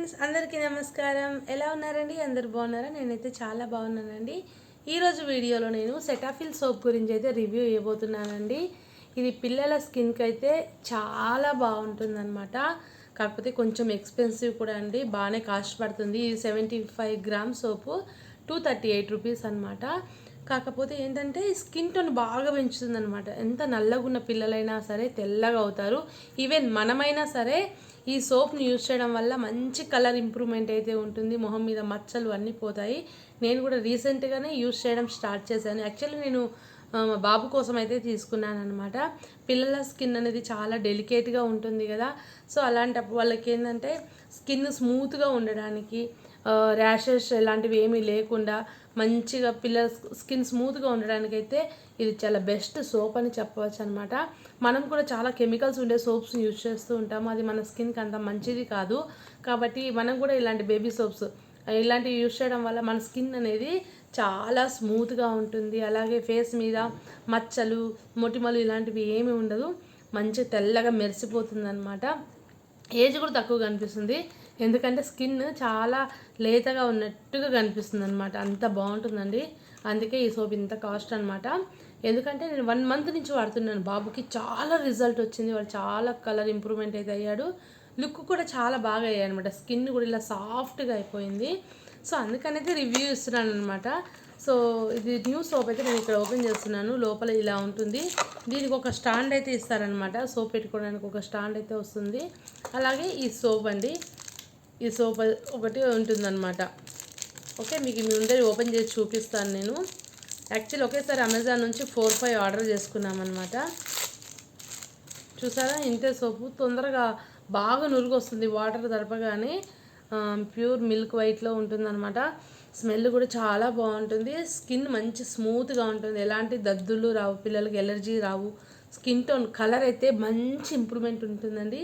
Friends అందరికీ నమస్కారం. ఎలా ఉన్నారండి? అందరు బాగున్నారా? నేనైతే చాలా బాగున్నానండి. ఈరోజు వీడియోలో నేను సెటాఫిల్ సోప్ గురించి అయితే రివ్యూ ఇవ్వబోతున్నానండి. ఇది పిల్లల స్కిన్కి అయితే చాలా బాగుంటుందన్నమాట. కాకపోతే కొంచెం ఎక్స్పెన్సివ్ కూడా అండి. బాగానే కాస్ట్ పడుతుంది. ఇది seventy five gram soap two thirty eight rupees అనమాట కాకపోతే ఏంటంటే స్కిన్ టోన్ బాగా పెంచుతుంది అనమాట ఎంత నల్లగా ఉన్న పిల్లలైనా సరే తెల్లగా అవుతారు. ఈవెన్ మనమైనా సరే ఈ సోప్ని యూజ్ చేయడం వల్ల మంచి కలర్ ఇంప్రూవ్మెంట్ అయితే ఉంటుంది. మొహం మీద మచ్చలు అన్నీ పోతాయి. నేను కూడా రీసెంట్గానే యూజ్ చేయడం స్టార్ట్ చేశాను. యాక్చువల్లీ నేను మా బాబు కోసం అయితే తీసుకున్నాను అనమాట పిల్లల స్కిన్ అనేది చాలా డెలికేట్గా ఉంటుంది కదా. సో అలాంటప్పుడు వాళ్ళకి ఏంటంటే స్కిన్ స్మూత్గా ఉండడానికి ర్యాషెస్ ఇలాంటివి ఏమీ లేకుండా మంచిగా పిల్లల స్కిన్ స్మూత్గా ఉండడానికైతే ఇది చాలా బెస్ట్ సోప్ అని చెప్పవచ్చు అనమాట మనం కూడా చాలా కెమికల్స్ ఉండే సోప్స్ యూజ్ చేస్తూ ఉంటాము. అది మన స్కిన్కి అంత మంచిది కాదు. కాబట్టి మనం కూడా ఇలాంటి బేబీ సోప్స్ ఇలాంటివి యూజ్ చేయడం వల్ల మన స్కిన్ అనేది చాలా స్మూత్గా ఉంటుంది. అలాగే ఫేస్ మీద మచ్చలు మొటిమలు ఇలాంటివి ఏమీ ఉండదు. మంచి తెల్లగా మెరిసిపోతుంది అనమాట ఏజ్ కూడా తక్కువ కనిపిస్తుంది ఎందుకంటే స్కిన్ చాలా లేతగా ఉన్నట్టుగా కనిపిస్తుంది అనమాట అంత బాగుంటుందండి. అందుకే ఈ సోప్ ఇంత కాస్ట్ అనమాట ఎందుకంటే నేను వన్ మంత్ నుంచి వాడుతున్నాను బాబుకి. చాలా రిజల్ట్ వచ్చింది. వాడు చాలా కలర్ ఇంప్రూవ్మెంట్ అయితే అయ్యాడు. లుక్ కూడా చాలా బాగా అయ్యాయి అనమాట స్కిన్ కూడా ఇలా సాఫ్ట్గా అయిపోయింది. సో అందుకనైతే రివ్యూ ఇస్తున్నాను అనమాట సో ఇది న్యూ సోప్ అయితే నేను ఇక్కడ ఓపెన్ చేస్తున్నాను. లోపల ఇలా ఉంటుంది. దీనికి ఒక స్టాండ్ అయితే ఇస్తారనమాట సోప్ పెట్టుకోవడానికి ఒక స్టాండ్ అయితే వస్తుంది. అలాగే ఈ సోప్ అండి. ఈ సోప్ ఒకటి ఉంటుందన్నమాట. ఓకే మీకు మీ ముందర ఓపెన్ చేసి చూపిస్తాను నేను. యాక్చువల్ ఒకేసారి అమెజాన్ నుంచి ఫోర్ ఫైవ్ ఆర్డర్ చేసుకున్నామన్నమాట. చూసారా? ఇంతే సోపు. తొందరగా బాగా నురుగు వస్తుంది వాటర్ తడపగానే ప్యూర్ మిల్క్ వైట్లో ఉంటుందన్నమాట. స్మెల్ కూడా చాలా బాగుంటుంది. స్కిన్ మంచి స్మూత్గా ఉంటుంది. ఎలాంటి దద్దులు రావు పిల్లలకి ఎలర్జీ రావు. స్కిన్ టోన్ కలర్ అయితే మంచి ఇంప్రూవ్మెంట్ ఉంటుందండి.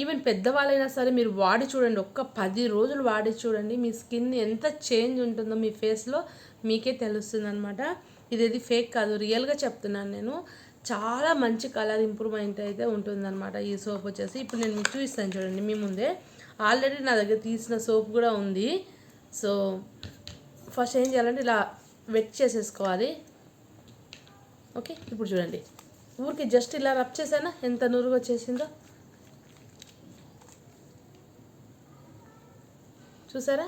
ఈవెన్ పెద్దవాళ్ళైనా సరే మీరు వాడి చూడండి ఒక్క పది రోజులు వాడి చూడండి మీ స్కిన్ ఎంత చేంజ్ ఉంటుందో మీ ఫేస్లో మీకే తెలుస్తుంది అనమాట ఇదేది ఫేక్ కాదు రియల్గా చెప్తున్నాను నేను. చాలా మంచి కలర్ ఇంప్రూవ్మెంట్ అయితే ఉంటుందన్నమాట ఈ సోప్ వచ్చేసి. ఇప్పుడు నేను మీకు చూపిస్తాను చూడండి మీ ముందే. ఆల్రెడీ నా దగ్గర తీసిన సోప్ కూడా ఉంది. సో ఫస్ట్ ఏం చేయాలంటే ఇలా వెట్ చేసేసుకోవాలి. ఓకే ఇప్పుడు చూడండి. ఊరికి జస్ట్ ఇలా రబ్ చేసానా ఎంత నురుగు వచ్చేసిందో. చూసారా?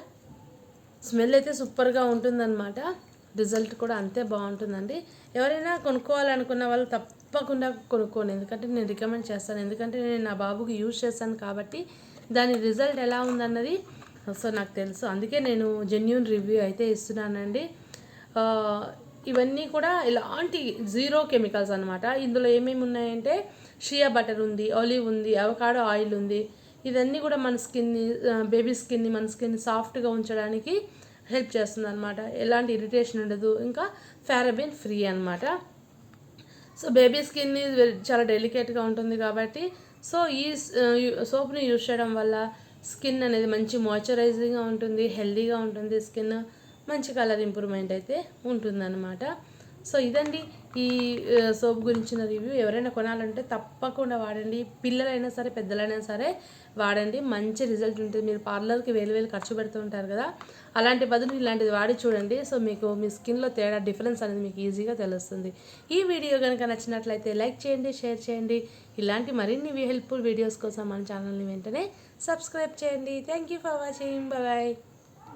స్మెల్ అయితే సూపర్గా ఉంటుందన్నమాట. రిజల్ట్ కూడా అంతే బాగుంటుందండి. ఎవరైనా కొనుక్కోవాలనుకున్న వాళ్ళు తప్పకుండా కొనుక్కోండి. ఎందుకంటే నేను రికమెండ్ చేస్తాను. ఎందుకంటే నేను నా బాబుకి యూజ్ చేస్తాను కాబట్టి దాని రిజల్ట్ ఎలా ఉందన్నది సో నాకు తెలుసు. అందుకే నేను జెన్యున్ రివ్యూ అయితే ఇస్తున్నానండి. ఇవన్నీ కూడా ఇలాంటి జీరో కెమికల్స్ అనమాట ఇందులో ఏమేమి ఉన్నాయంటే షియా బటర్ ఉంది ఆలివ్ ఉంది అవకాడో ఆయిల్ ఉంది ఇదన్నీ కూడా మన స్కిన్ని బేబీ స్కిన్ని మన స్కిన్ సాఫ్ట్గా ఉంచడానికి హెల్ప్ చేస్తుంది అనమాట ఎలాంటి ఇరిటేషన్ ఉండదు. ఇంకా ఫారబిన్ ఫ్రీ అనమాట సో బేబీ స్కిన్ చాలా డెలికేట్గా ఉంటుంది కాబట్టి సో ఈ సోప్ని యూజ్ చేయడం వల్ల స్కిన్ అనేది మంచి మాయిశ్చరైజింగ్గా ఉంటుంది హెల్దీగా ఉంటుంది స్కిన్ మంచి కలర్ ఇంప్రూవ్మెంట్ అయితే ఉంటుందన్నమాట. సో ఇదండి ఈ సోప్ గురించిన రివ్యూ. ఎవరైనా కొనాలంటే తప్పకుండా వాడండి. పిల్లలైనా సరే పెద్దలైనా సరే వాడండి. మంచి రిజల్ట్ ఉంటుంది. మీరు పార్లర్కి వేలు వేలు ఖర్చు పెడుతూ ఉంటారు కదా. అలాంటి బదులు ఇలాంటిది వాడి చూడండి. సో మీకు మీ స్కిన్లో తేడా డిఫరెన్స్ అనేది మీకు ఈజీగా తెలుస్తుంది. ఈ వీడియో కనుక నచ్చినట్లయితే లైక్ చేయండి షేర్ చేయండి. ఇలాంటి మరిన్ని హెల్ప్ఫుల్ వీడియోస్ కోసం మన ఛానల్ని వెంటనే సబ్స్క్రైబ్ చేయండి. Thank you for watching. Bye.